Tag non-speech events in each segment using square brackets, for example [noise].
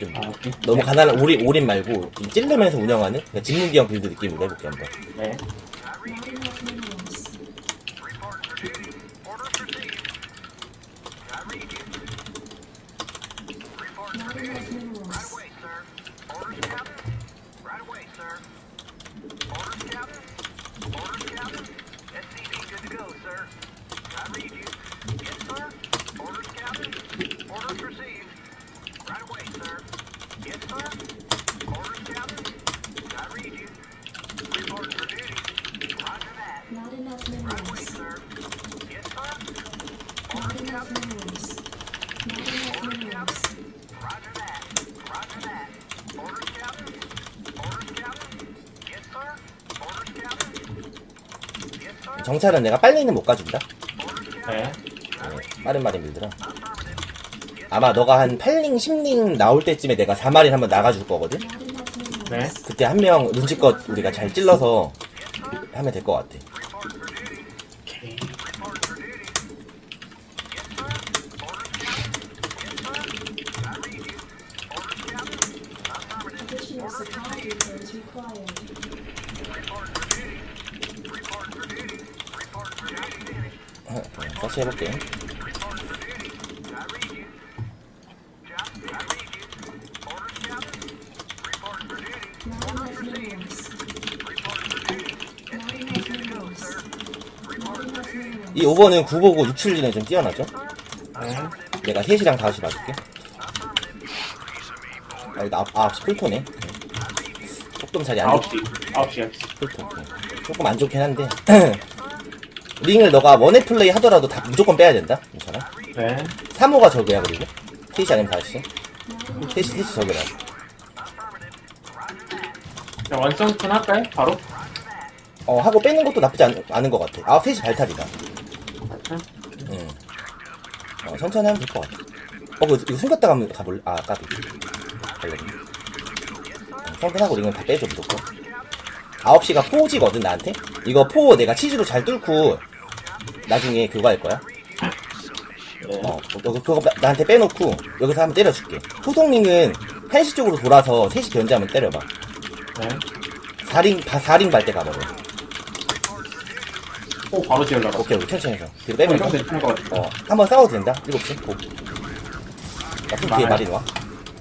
좀 아, 오케이. 너무 가난한 올인, 올인 말고 좀 찔르면서 운영하는 그러니까 집문기형 빌드 느낌으로 해볼게 한번 네. 정찰은 내가 빨리는 못 가준다 네. 네, 빠른 말이 밀더라 아마 너가 한 8링 10링 나올 때쯤에 내가 4마리 한번 나가줄 거거든. 네. 그때 한 명 눈치껏 우리가 잘 찔러서 하면 될 것 같아 오케이. Additional supply depots required. 어, 다시 해볼게. 이 5번은 9보고 6, 7리는 좀 뛰어나죠? 네. 내가 3시랑 5시 봐줄게 아, 이거 9시 풀토네 조금 자리 안 좋, 9시. 9시, 9시. 풀토 조금 안 좋긴 한데 [clears throat] 링을 너가 원해 플레이 하더라도 다 무조건 빼야 된다 괜찮아? 네. 3호가 저거야 그리고 3시 아니면 5시 3시 3시 저거라 자, 원성큰 할까요? 바로? 어 하고 빼는 것도 나쁘지 않, 않은 것 같아 아 3시 발탈이다? 응. 어, 천천히 하면 될 것 같아. 어, 그, 이거 숨겼다가 한번 가볼래? 아, 까비. 걸렸네. 성근하고 링은 다 빼줘, 무조건. 9시가 포지거든, 나한테? 이거 포 내가 치즈로 잘 뚫고, 나중에 그거 할 거야. 네. 어, 너 그거 나, 나한테 빼놓고, 여기서 한번 때려줄게. 후송링은 1시 쪽으로 돌아서 3시 견제하면 때려봐. 네. 4링, 4링 발때 가버려. 오, 바로 지으려고. 오케이, 오케이, 천천히 해서. 뒤로 괜찮을 것 같아. 어, 한번 싸워도 된다. 7시. 고. 나좀 뒤에. 마린 와.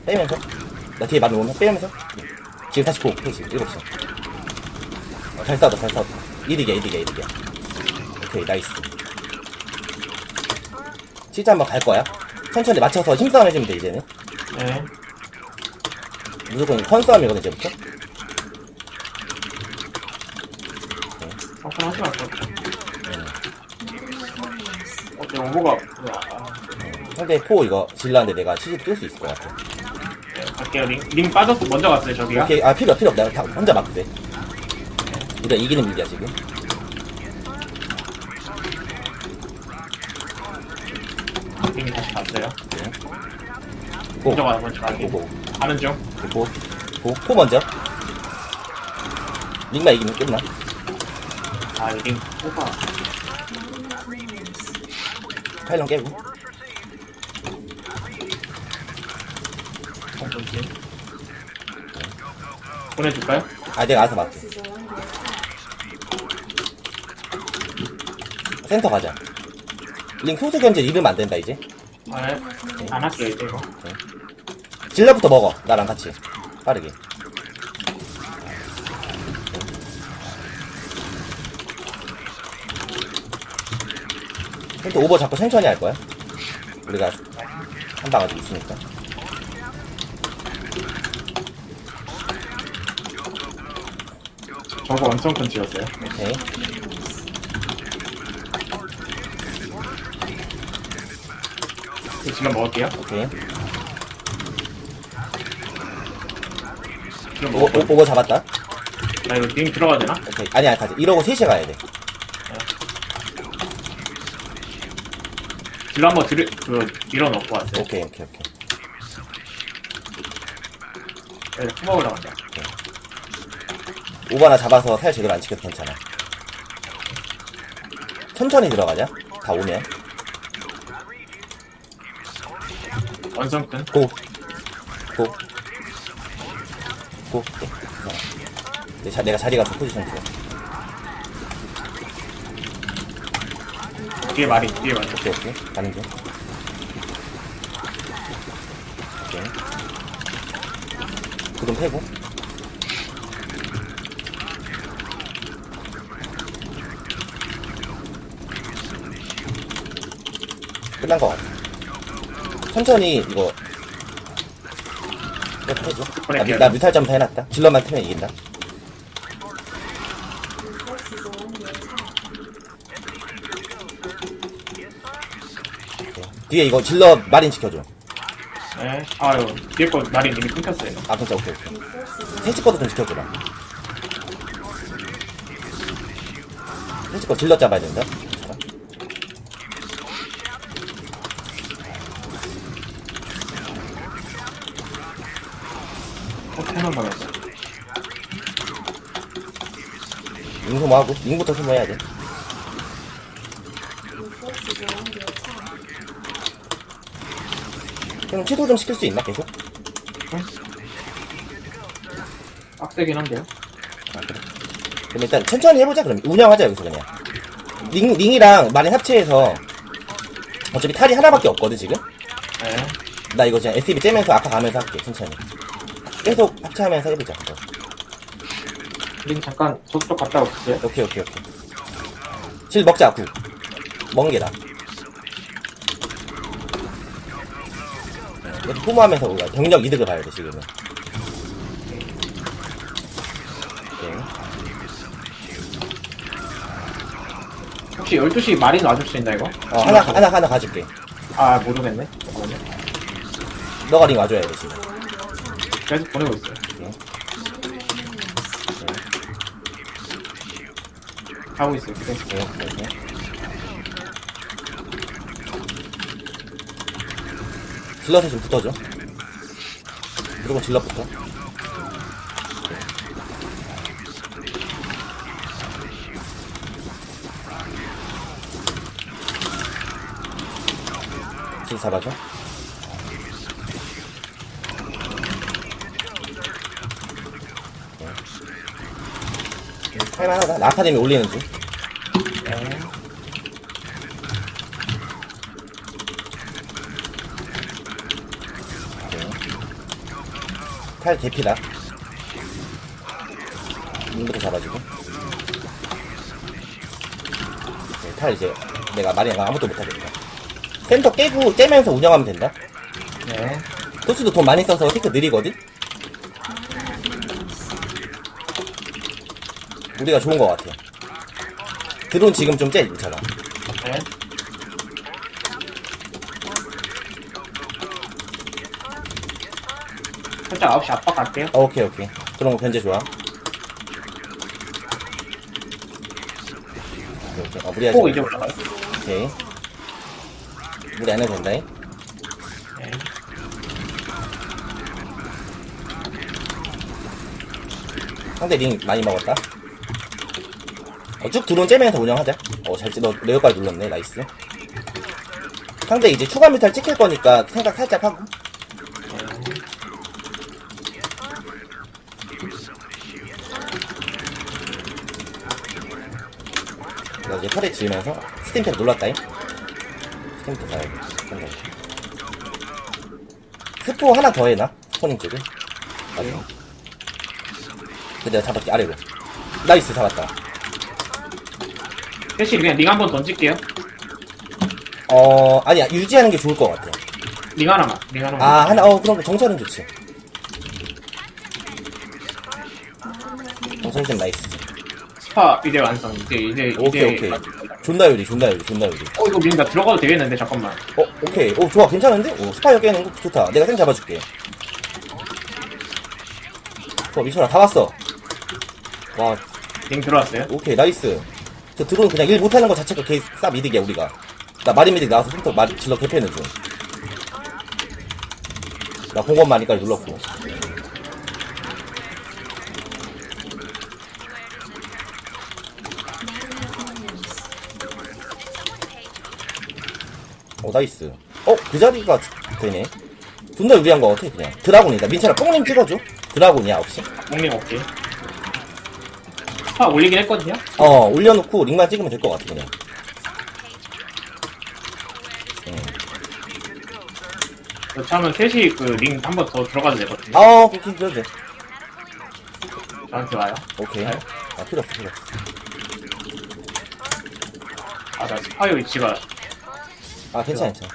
빼면서. 나 뒤에 마린 오면 빼면서. 지금 다시 고. 페이지. 7시. 어, 잘 싸웠다, 잘 싸웠다. 이득이야, 이득이야, 이득이야. 오케이, 나이스. 진짜 한번 갈 거야. 천천히 맞춰서 힘싸움 해주면 돼, 이제는. 네. 무조건 컨싸움이거든, 이제부터. 성큰 하지 말고. Not enough minerals. 어, 내 오버가. 아, 상대 포 이거 질라는데 내가 치즈 뜰수 있을 것 같아. 네. 갈게요. 링, 링 빠졌어. 먼저 갔어요, 저기가. 오케이, 아, 필요 없, 필요 없. 내가 다 혼자 돼. 우리가 이기는 빌드야, 지금. 링이 다시 갔어요. 고. 먼저 가요, 먼저 가요. 고고. 가는 중. 고, 고, 코 먼저. 링만 이기면 끝나. 아, 이 링. 오빠. 파일런 깨고. 어떤지. 보내줄까요? 아, 내가 알아서 맞게. 센터 가자. 링 소수 견제 잃으면 안 된다, 이제. 아, 네. 안 할게요, 이제 이거. 질러부터 먹어. 나랑 같이. 빠르게. 센터 오버 잡고 천천히 할 거야. 우리가 한 방 아직 있으니까. 저거 원성 큰 지었어요. 오케이. 저 지금 먹을게요. 오케이. 지금 오, 먹을게요. 오, 오버 잡았다. 나 이거 링 들어가야 되나? 오케이. 아니야, 가자. 이러고 셋이 가야 돼. 딜러 한번 들, 그, 밀어넣고 왔어요. 오케이, 오케이, 오케이. 네, 먹으러 간다. 오버 하나 잡아서 살 제대로 안 지켜도 괜찮아. 천천히 들어가자. 다 오면. 원성 큰. 고. 고. 고. 네. 어. 내 자, 내가 자리가 그 포지션 들어. 뒤에 말이, 뒤에 말이. 오케이, 오케이. 가는 중. 오케이. 구름 패고. 끝난 것 같아. 천천히 이거. 나. 뮤- 나 뮤탈 점사 해놨다. 질러만 트면 이긴다. 오케이. 뒤에 이거 질러 마린 지켜줘. 네. 아유, 뒤에 거 말이 이미 끊겼어요. 아, 진짜 오케이, 오케이. On 세치 것도 좀 지켜줘라. 세치 거 질러 잡아야 된다. 태만 받았어. 링 소모하고, 링부터 소모해야 돼. 그럼 취소 좀 시킬 수 있나, 계속? 빡세긴 한데요. 아. 그럼 일단 천천히 해보자, 그럼. 운영하자, 여기서 그냥. 링, 링이랑 마린 합체해서, 어차피 탈이 하나밖에 없거든, 지금? 네. 나 이거 그냥 SB 째면서 아까 가면서 할게, 천천히. 계속 합체하면서 해보자. 링 잠깐 저쪽 갔다 올게요. 오케이, 오케이, 오케이. 질 먹자, 구. 먹는 게 나아. 이렇게 소모하면서 우리가 경력 이득을 봐야 돼, 지금은. 혹시 12시 말이 놔줄 수 있나, 이거? 어, 하나, 하나, 하나 가줄게. 아, 모르겠네. 잠깐만요. 너가 링 와줘야 돼, 지금. 계속 보내고 있어요. 하고 있어요. 네. 오케이, 오케이, 오케이. 질럿에 좀 붙어줘. 무조건 질럿부터. 질 잡아줘. 할만하다. 나 아카데미 올리는 중. 네. 칼 개피다. 눈부터 잡아주고. 네, 칼 이제 내가 마리아가 아무것도 못하겠다. 센터 깨고 째면서 운영하면 된다. 네. 토스도 돈 많이 써서 테크 느리거든? 우리가 좋은 것 같아. 드론 지금 좀 째, 괜찮아. 네. 살짝 9시 압박 갈게요. 어, 오케이, 오케이. 그런 거 견제 좋아. 오케이, 오케이. 어, 무리하지 꼭 마. 이제 올라가요. 오케이. 무리 안 해도 된다. 잉? 네. 상대 링 많이 먹었다. 어, 쭉 드론 째면서 운영하자. 어, 잘 찌, 너 레어까지 눌렀네. 나이스. 상대 이제 추가 뮤탈 찍힐 거니까 생각 살짝 하고. 나 이제 털에 지으면서 스팀팩 눌렀다잉. 스팀팩 가야 돼. 스포 하나 더 해놔. 스포닝 쪽에. 맞아. 그 내가 잡았게 아래로. 나이스 잡았다. 셋이 그냥 링 한번 던질게요. 어 아니야 유지하는 게 좋을 것 같아. 링 하나만. 링 하나만. 아 하나 어거 정찰은 좋지. 정찰 좀 나이스. 스파 이제 완성. 이제 이제 오케이 이제 오케이. 존나 유리 존나 유리 존나 유리. 어 이거 링나 들어가도 되겠는데 잠깐만. 어 오케이 오 좋아 괜찮은데? 오 스파이어 깨는 거 좋다. 내가 생 잡아줄게. 어 미션아 다 왔어. 와 링 들어왔어요. 오케이 나이스. 저 드론 그냥 일 못하는 거 자체가 개쌉 이득이야 우리가. 나 마린 미드 나와서 컴퓨터 마 질러 개패는 중. 나 공원 마니까지 눌렀고. 어 나이스. 어 그 자리가 되네. 존나 유리한 거 같아 그냥 드라곤이다 민철아 뽕님 찍어줘 드라곤이야 9시 뽕님 오케이. 스파 올리긴 했거든요. 어 올려놓고 링만 찍으면 될 것 같아 그냥 그렇지 하면 셋이 그 링 한 번 더 들어가도 되거든요. 아 오케이 그래도 돼 저한테 와요. 오케이 네. 아 필요 없어 필요 없어 아, 나 스파이어 위치가 아 괜찮아 괜찮아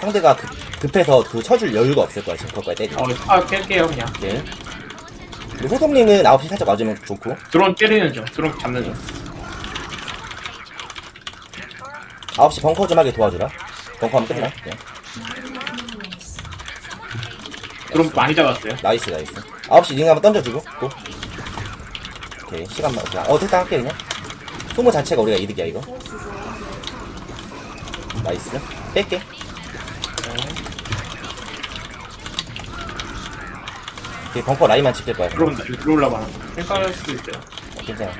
상대가 급, 급해서 그 쳐줄 여유가 없을 거야 지금 그거까지 때리고 어, 스파이어 깰게요, 그냥. 오케이 그리고 호동님은 9시 살짝 맞으면 좋고. 드론 때리는 중, 드론 잡는 중. 9시 벙커 좀 하게 도와주라. 벙커 하면 끝나 네. 드론 많이 잡았어요. 나이스 나이스. 9시 링 한번 던져주고 또. 오케이 시간만 오케이 어 됐다. 할게 그냥. 소모 자체가 우리가 이득이야 이거. 나이스. 뺄게 오케이 벙커 라인만 지킬 거야 그럼. 들어온다, 하는 거. 생각할 수도 있어요. 어, 괜찮아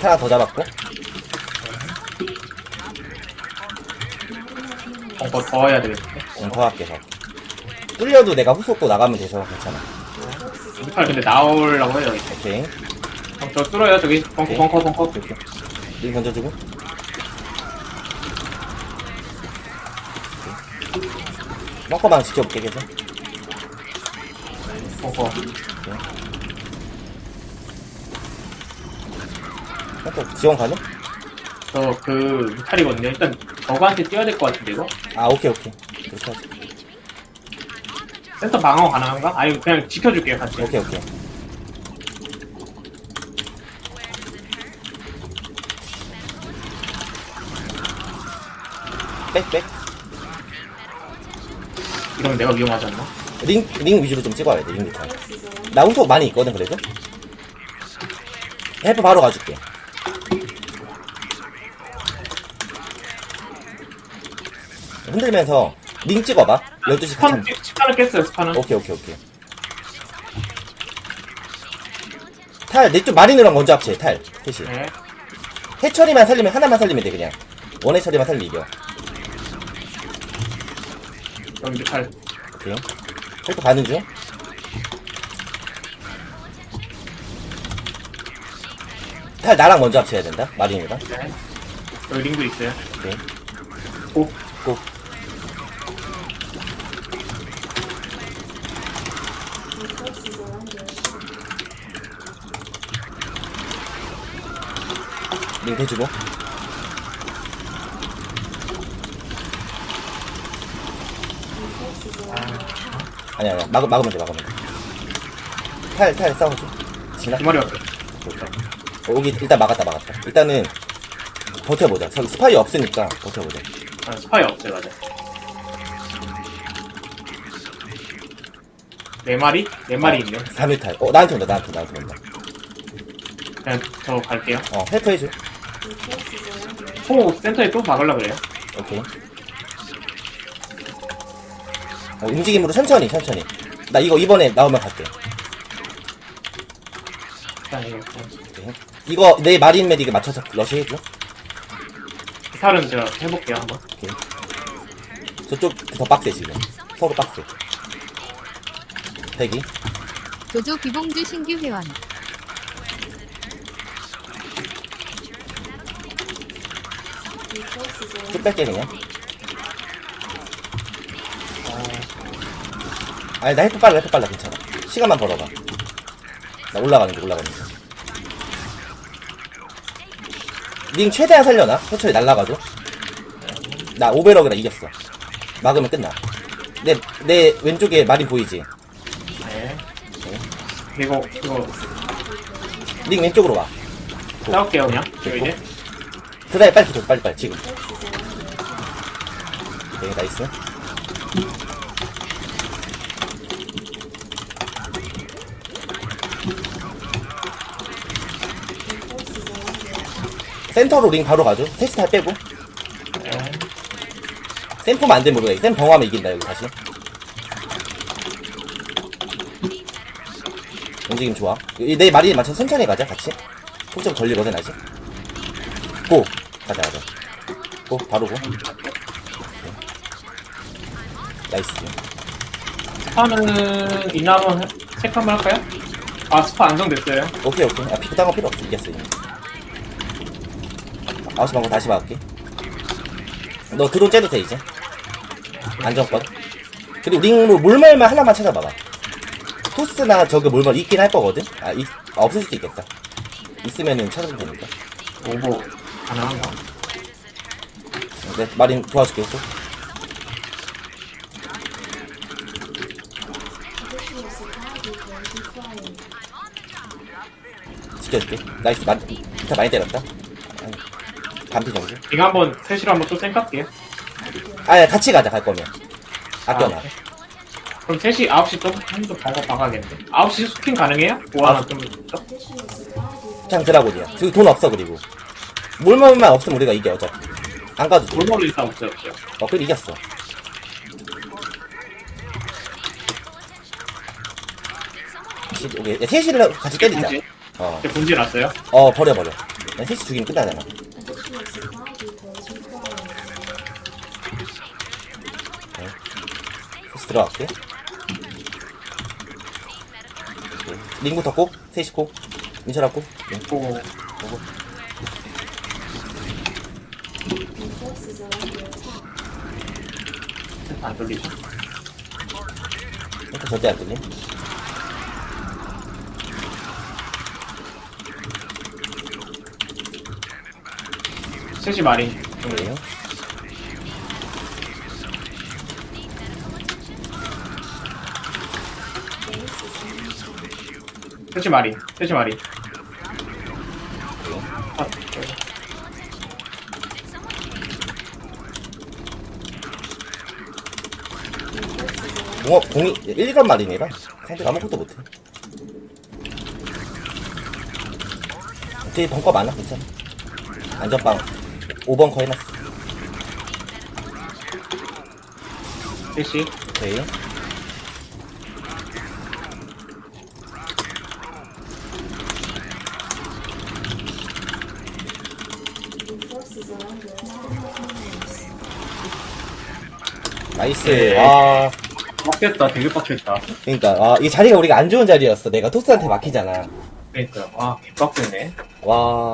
하나 더 잡았고 벙커 더 해야 되겠는데. 벙커 할게 더 뚫려도 내가 후속도 나가면 돼서 괜찮아 스파이 근데 나오려고 해요, 이제. 오케이 어, 저 뚫어요, 저기. 벙커, 오케이. 벙커, 벙커. 오케이 오케이 링 던져주고 벙커만 지켜볼게 계속 벙커. 벙커 지원 가능? 저, 그, 무탈이거든요. 일단, 저거한테 뛰어야 될 것 같은데, 이거? 아 오케이 오케이 그렇게 하자 센터 방어 가능한가? 아니, 그냥 지켜줄게요, 같이. 오케이 오케이 백백 이러면 내가 위험하지 않나? 링, 링 위주로 좀 찍어야 돼, 링 리타. 나 후속 많이 있거든, 그래도. 헬프 바로 가줄게. 흔들면서 링 찍어봐. 12시 스파는, 4천. 스파는 깼어요, 스파는. 오케이, 오케이, 오케이. 탈, 내쪽 마리느랑 먼저 합체, 탈. 셋이. 네. 해처리만 살리면, 하나만 살리면 돼, 그냥. 원해 처리만 살리 이겨. 이제 팔. 오케이. 헬프 가는 중. 탈, 나랑 먼저 합쳐야 된다, 마리느랑. 네. 여기 링도 있어요. 오케이. 링 해주고. 아니야, 아니야. 막, 막으면 돼, 막으면 돼. 탈, 탈, 싸워줘. 지나? 두 마리 왔어요. 어, 여기 일단 막았다, 막았다. 일단은 버텨보자. 저기 스파이 없으니까 버텨보자. 아, 스파이 없어요, 맞아. 네 마리? 네 마리 있네. 3일탈. 어, 나한테 온다, 나한테, 나한테 온다. 그냥 저 갈게요. 어, 헬프 해줘. 호 센터에 또 박으려고 그래요. 오케이. 어, 움직임으로 천천히, 천천히. 나 이거 이번에 나오면 갈게. 일단 이거. 오케이. 이거 내 마린 메딕에 맞춰서 러시 해줘. 기타는 제가 해볼게요, 한번. 저쪽 더 빡세, 지금. 서로 빡세. 대기. 조조 비봉주 신규 회원 쭉 뺄게, 그냥. 아니, 나 헬프 빨라, 헬프 빨라, 괜찮아. 시간만 벌어봐. 나 올라가는 게, 올라가는 게. 링 최대한 살려놔. 호철이 날라가죠. 나 오베럭이라 이겼어. 막으면 끝나. 내, 내 왼쪽에 마린 보이지? 네. 이거, 이거, 링 왼쪽으로 와. 싸울게요, 그냥. 저. 이제. 그다음에 빨리 붙어, 빨리, 빨리, 지금. 오케이, 나이스. 센터로 링 바로 가죠. 테스트 할 빼고. 네. 샘프만 안 되면 모르겠 샘 병하면 이긴다, 여기 다시. 움직임 좋아. 이- 내 말이 맞춰서 천천히 가자, 같이. 좀 걸리거든, 아직. 고! 가자, 가자. 고, 바로 고. 나이스. 스파는 해- 체크 한번 할까요? 아 스파 안정됐어요 오케이, 오케이. 아, 피 딴거 필요 없어. 이겼어, 이미. 아웃시 방고 다시 막을게. 너 드론 째도 돼, 이제. 안정권. 그리고 링으로 몰말만 하나만 찾아봐봐. 토스나 저그 몰말 있긴 할 거거든? 아, 있, 아, 없을 수도 있겠다. 있으면은 찾아도 되니까. 오버 가능한가? 네, 마린 도와줄게, required. 지켜줄게. 나이스, 많, 기타 많이 때렸다. 한, 반피 정도? 이거 한번 셋이로 한번 또 쌩깔게요 아, 야, 같이 가자, 갈 거면. 아껴놔. 아, 그럼 3시 9시 좀 한번 방어 박아야겠네 9시 스킨 가능해요? 뭐 하나 좀 supply depots. 그냥 드라곤이야. 저기 돈 없어, 그리고. 몰말만 없으면 우리가 이겨, 어차피. 안 가도 돼. 골몰로 일단 없어요 없어요 어, 그래, 이겼어. 시- 오케이. 야, 셋이를 같이 때리자. 어, 본진 왔어요 어, 버려, 버려. 야, 셋이 죽이면 끝나잖아. 셋이 들어갈게. 오케이. 링부터 꼭, 셋이 꼭. 민철아 꼭. 네. 보 안 돌리죠 일단 절대 안 들림. 셋이 마린 그래요. 셋이 마린 셋이 마린 공업, 공이, 1, 2번 말이네라. 상대가 아무것도 못해. 뒤에 벙커 많아, 괜찮아. 안전빵, 5번 커 해놨어. 셋이 오케이. 나이스. 아, 빡겠다 되게 빡겠다 그니까, 아, 이 자리가 우리가 안 좋은 자리였어. 내가 토스한테 막히잖아. 그러니까 와 개빡세네 와.